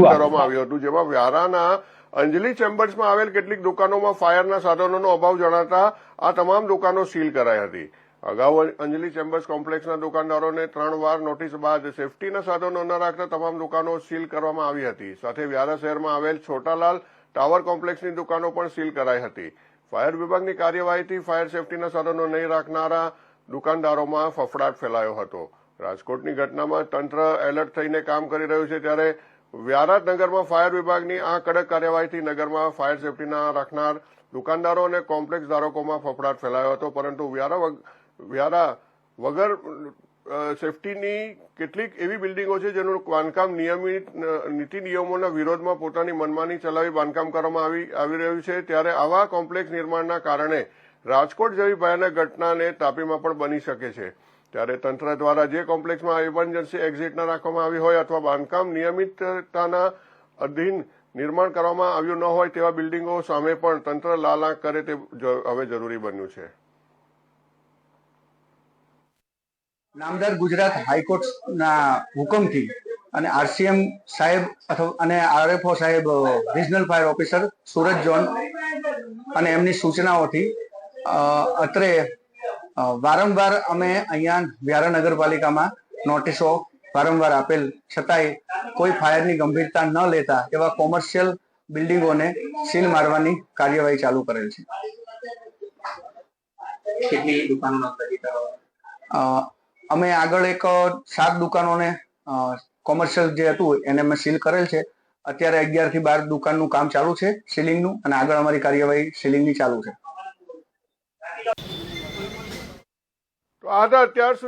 ધરવામાં આવ્યું હતું, જેમાં વ્યારાના અંજલિ ચેમ્બર્સમાં આવેલ કેટલીક દુકાનોમાં ફાયરના સાધનોનો અભાવ જણાતા આ તમામ દુકાનો સીલ કરાઈ હતી. અગાઉ અંજલિ ચેમ્બર્સ કોમ્પ્લેક્સના દુકાનદારોને ત્રણ વાર નોટિસ બાદ સેફટીના સાધનો ન રાખતા તમામ દુકાનો સીલ કરવામાં આવી હતી. સાથે વ્યારા શહેરમાં આવેલ છોટાલાલ ટાવર કોમ્પ્લેક્સની દુકાનો પણ સીલ કરાઈ હતી. ફાયર વિભાગની કાર્યવાહીથી ફાયર સેફટીના સાધનો નહીં રાખનારા દુકાનદારોમાં ફફડાટ ફેલાયો હતો. રાજકોટની ઘટનામાં તંત્ર એલર્ટ થઈને કામ કરી રહ્યું છે, ત્યારે વ્યારા નગરમાં ફાયર વિભાગની આ કડક કાર્યવાહીથી નગરમાં ફાયર સેફટીના રાખનાર દુકાનદારો અને કોમ્પ્લેક્ષ ધારકોમાં ફફડાટ ફેલાયો હતો, પરંતુ વ્યારા વ્યારા વગર સેફટીની કેટલીક એવી બિલ્ડિંગો છે જેનું બાંધકામ નિયમિત નીતિ નિયમોના વિરોધમાં પોતાની મનમાની ચલાવી બાંધકામ કરવામાં આવી આવી રહ્યું છે. ત્યારે આવા કોમ્પ્લેક્સ નિર્માણના કારણે રાજકોટ જેવી ભયાનક ઘટનાને તાપીમાં પણ બની શકે છે. ત્યારે તંત્ર દ્વારા જે કોમ્પ્લેક્સમાં ઇમરજન્સી એક્ઝિટના રાખવામાં આવી હોય અથવા બાંધકામ નિયમિતતાના અધીન નિર્માણ કરવામાં આવ્યું ન હોય તેવા બિલ્ડિંગો સામે પણ તંત્ર લાલાંક કરે તે હવે જરૂરી બન્યું છે. નામદાર ગુજરાત હાઈકોર્ટના હુકમથી અને આરસીએમ સાહેબ અથવા અને આરએફઓ સાહેબ regional fire officer Surat zone અને એમની સૂચનાઓથી અત્રે વારંવાર અમે અહીંયા વ્યારા નગરપાલિકામાં નોટિસો વારંવાર આપેલ છતાંય કોઈ ફાયરની ગંભીરતા ન લેતા એવા કોમર્શિયલ બિલ્ડિંગોને સીલ મારવાની કાર્યવાહી ચાલુ કરેલ છે. કેટલી દુકાનો અમે આગળ એક સાત દુકાનોને કોમર્શિયલ જે હતું એને અમે સીલ કરેલ છે. અત્યારે અગિયારથી બાર દુકાનનું કામ ચાલુ છે સીલિંગનું અને આગળ અમારી કાર્યવાહી સીલિંગની ચાલુ છે. તો આ હતા અત્યાર સુધી